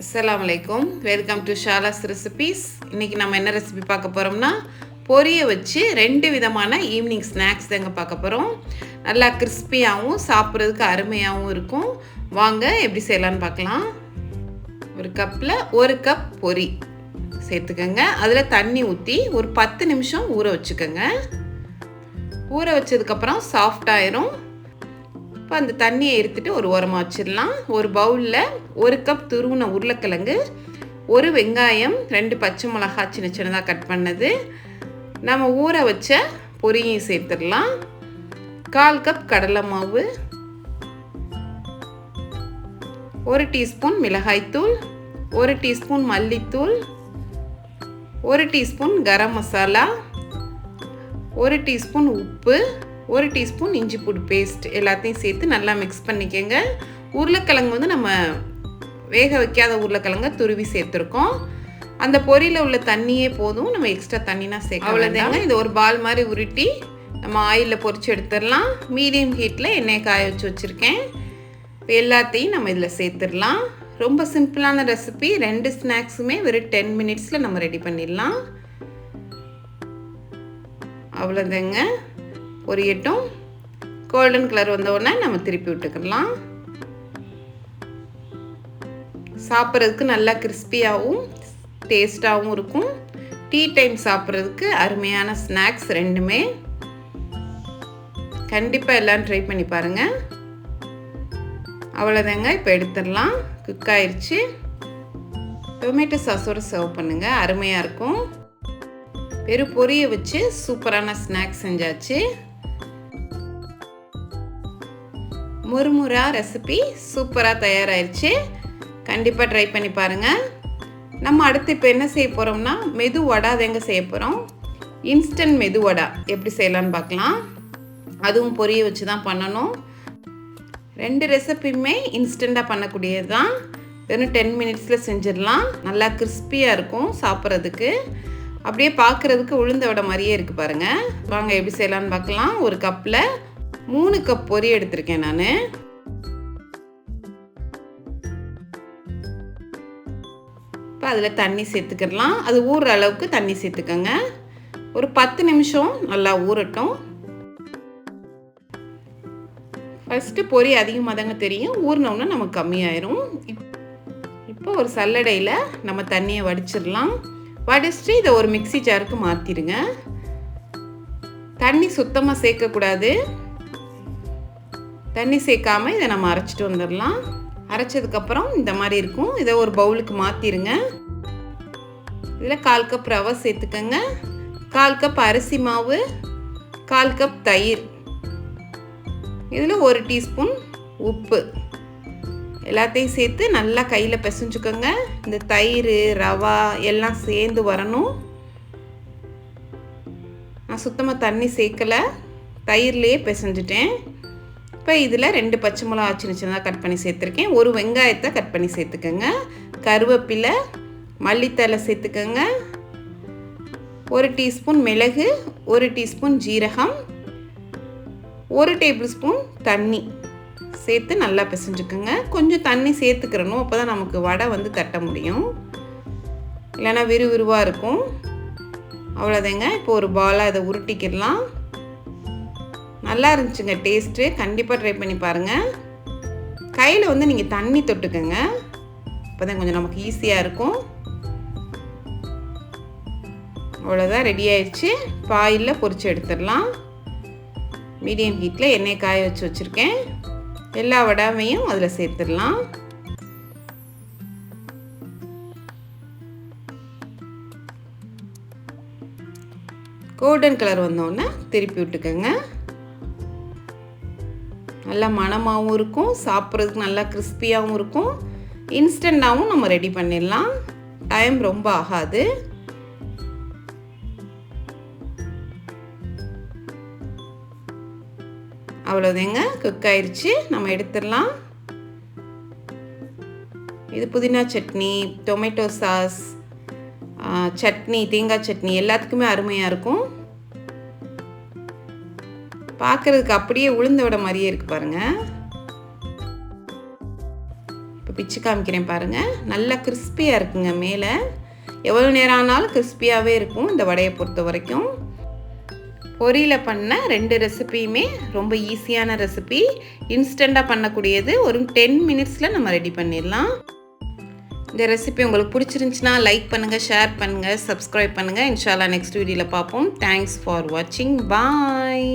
அஸ்லாம் வலைக்கும் welcome to ஷாலாஸ் recipes இன்றைக்கி நம்ம என்ன ரெசிபி பார்க்க போகிறோம்னா பொரிய வச்சு ரெண்டு விதமான ஈவினிங் ஸ்நாக்ஸ் தாங்க பார்க்க போகிறோம் நல்லா கிறிஸ்பியாகவும் சாப்பிட்றதுக்கு அருமையாகவும் இருக்கும். வாங்க எப்படி செய்யலான்னு பார்க்கலாம். ஒரு கப்பில் ஒரு கப் பொரி சேர்த்துக்கோங்க. அதில் தண்ணி ஊற்றி ஒரு பத்து நிமிஷம் ஊற வச்சுக்கோங்க. ஊற வச்சதுக்கப்புறம் சாஃப்ட் ஆயிரும். இப்போ அந்த தண்ணியை எடுத்துட்டு ஒரு ஓரமாக வச்சிடலாம். ஒரு பவுலில் ஒரு கப் துருவின உருளைக்கிழங்கு ஒரு வெங்காயம் ரெண்டு பச்சை மிளகா சின்ன சின்னதாக கட் பண்ணது. நம்ம ஊற வச்ச பொரியும் சேர்த்துடலாம். கால் கப் கடலை மாவு ஒரு டீஸ்பூன் மிளகாய்த்தூள் ஒரு டீஸ்பூன் மல்லித்தூள் ஒரு டீஸ்பூன் கரம் மசாலா ஒரு டீஸ்பூன் உப்பு ஒரு டீஸ்பூன் இஞ்சி பூடு பேஸ்ட் எல்லாத்தையும் சேர்த்து நல்லா மிக்ஸ் பண்ணிக்கோங்க. உருளைக்கிழங்கு வந்து நம்ம வேக வைக்காத உருளைக்கிழங்க துருவி சேர்த்துருக்கோம். அந்த பொரியில் உள்ள தண்ணியே போதும். நம்ம எக்ஸ்ட்ரா தண்ணினா சேர்க்க அவ்வளோதாங்க இது ஒரு பால் மாதிரி உருட்டி நம்ம ஆயிலில் பொரிச்சு எடுத்துடலாம். மீடியம் ஹீட்டில் எண்ணெய் காய வச்சு வச்சுருக்கேன். எல்லாத்தையும் நம்ம இதில் சேர்த்துடலாம். ரொம்ப சிம்பிளான ரெசிபி ரெண்டு ஸ்நாக்ஸுமே வெறும் டென் மினிட்ஸில் நம்ம ரெடி பண்ணிடலாம். அவ்வளோதாங்க பொரியட்டும் கோல்டன் கலர் வந்தவுடனே நம்ம திருப்பி விட்டுக்கலாம் சாப்பிட்றதுக்கு நல்லா கிறிஸ்பியாகவும் டேஸ்ட்டாகவும் இருக்கும். டீ டைம் சாப்பிட்றதுக்கு அருமையான ஸ்நாக்ஸ் ரெண்டுமே. கண்டிப்பாக எல்லாம் ட்ரை பண்ணி பாருங்கள் அவ்வளோதாங்க இப்போ எடுத்துடலாம். குக் ஆயிடுச்சு டொமேட்டோ சாஸோடு சர்வ் பண்ணுங்கள் அருமையாக இருக்கும். வெறும் பொரிய வச்சு சூப்பரான ஸ்நாக்ஸ் செஞ்சாச்சு. முறுமுறா ரெசிபி சூப்பராக தயாராகிடுச்சு கண்டிப்பாக ட்ரை பண்ணி பாருங்கள் நம்ம அடுத்து இப்போ என்ன செய்ய போகிறோம்னா மெது வடை அது எங்கே செய்ய போகிறோம் இன்ஸ்டன்ட் மெது வடை எப்படி செய்யலான்னு பார்க்கலாம் அதுவும் பொரிய வச்சு தான் பண்ணணும். ரெண்டு ரெசிபியுமே இன்ஸ்டண்ட்டாக பண்ணக்கூடியது தான் வெறும் டென் மினிட்ஸில் செஞ்சிடலாம். நல்லா கிறிஸ்பியாக இருக்கும் சாப்பிட்றதுக்கு. அப்படியே பார்க்குறதுக்கு உளுந்த விட மாதிரியே இருக்குது பாருங்கள் வாங்க எப்படி செய்யலான்னு பார்க்கலாம் ஒரு கப்பில் மூணு கப் பொரி எடுத்திருக்கேன் நான். இப்போ அதில் தண்ணி சேர்த்துக்கிடலாம். அது ஊறுற அளவுக்கு தண்ணி சேர்த்துக்கோங்க. ஒரு பத்து நிமிஷம் நல்லா ஊறட்டும். ஃபஸ்ட்டு பொரி அதிகமாக தாங்க தெரியும். ஊறினோம்னா நமக்கு கம்மியாயிரும். இப்போ ஒரு சல்லடையில் நம்ம தண்ணியை வடிச்சிடலாம். வடிச்சிட்டு இதை ஒரு மிக்சி ஜாருக்கு மாற்றிடுங்க தண்ணி சுத்தமாக சேர்க்கக்கூடாது. தண்ணி சேர்க்காம இதை நம்ம அரைச்சிட்டு வந்துடலாம். அரைச்சதுக்கப்புறம் இந்த மாதிரி இருக்கும். இதை ஒரு பவுலுக்கு மாற்றிடுங்க இதில் கால் கப் ரவை சேர்த்துக்கோங்க. கால் கப் அரிசி மாவு கால் கப் தயிர். இதில் ஒரு டீஸ்பூன் உப்பு. எல்லாத்தையும் சேர்த்து நல்லா கையில் பிசைஞ்சுக்கோங்க. இந்த தயிர் ரவா எல்லாம் சேர்ந்து வரணும். நான் சுத்தமாக தண்ணி சேர்க்கலை. தயிர்லேயே பிசைஞ்சிட்டேன். இப்போ இதில் ரெண்டு பச்சை மிளகா சின்ன சின்னதாக கட் பண்ணி சேர்த்துருக்கேன். ஒரு வெங்காயத்தை கட் பண்ணி சேர்த்துக்கோங்க. கருவேப்பிலை மல்லித்தலை சேர்த்துக்கோங்க. ஒரு டீஸ்பூன் மிளகு ஒரு டீஸ்பூன் ஜீரகம் ஒரு டேபிள் ஸ்பூன் தண்ணி சேர்த்து நல்லா பிசைஞ்சுக்குங்க. கொஞ்சம் தண்ணி சேர்த்துக்கிறணும் அப்போ தான் நமக்கு வடை வந்து தட்ட முடியும். இல்லைன்னா விறுவிறுவாக இருக்கும். அவ்வளோதாங்க இப்போ ஒரு பாலாக அதை உருட்டிக்கிடலாம். நல்லா இருந்துச்சுங்க டேஸ்ட்டு. கண்டிப்பாக ட்ரை பண்ணி பாருங்கள் கையில் வந்து நீங்கள் தண்ணி தொட்டுக்கோங்க. அப்போ தான் கொஞ்சம் நமக்கு ஈஸியாக இருக்கும். அவ்வளோதான் ரெடி ஆயிடுச்சு. பாயில் பொறிச்சு எடுத்துடலாம். மீடியம் ஹீட்டில் எண்ணெய் காய வச்சு வச்சுருக்கேன். எல்லா வடாமையும் அதில் சேர்த்துடலாம். கோல்டன் கலர் வந்தோடனே திருப்பி விட்டுக்கோங்க. நல்லா மணமாகவும் இருக்கும் சாப்பிட்றதுக்கு நல்லா கிறிஸ்பியாகவும் இருக்கும். இன்ஸ்டண்ட்டாகவும் நம்ம ரெடி பண்ணிடலாம். டைம் ரொம்ப ஆகாது. அவ்வளோதாங்க குக் ஆயிடுச்சு நம்ம எடுத்துடலாம். இது புதினா சட்னி டொமேட்டோ சாஸ் சட்னி தேங்காய் சட்னி எல்லாத்துக்குமே அருமையாக இருக்கும். பார்க்குறதுக்கு அப்படியே உளுந்த விட மாதிரியே இருக்குது பாருங்கள் இப்போ பிச்சு காமிக்கிறேன் பாருங்கள் நல்லா கிறிஸ்பியாக இருக்குங்க மேலே. எவ்வளோ நேரம் ஆனாலும் கிறிஸ்பியாகவே இருக்கும் இந்த வடையை பொறுத்த வரைக்கும். பொரியில் பண்ண ரெண்டு ரெசிபியுமே ரொம்ப ஈஸியான ரெசிபி. இன்ஸ்டண்ட்டாக பண்ணக்கூடியது ஒரு டென் மினிட்ஸில் நம்ம ரெடி பண்ணிடலாம். இந்த ரெசிபி உங்களுக்கு பிடிச்சிருந்துச்சின்னா லைக் பண்ணுங்கள் ஷேர் பண்ணுங்கள் சப்ஸ்கிரைப் பண்ணுங்கள் இன்ஷால்லா நெக்ஸ்ட் வீடியோவில் பார்ப்போம். தேங்க்ஸ் ஃபார் வாட்சிங் பாய்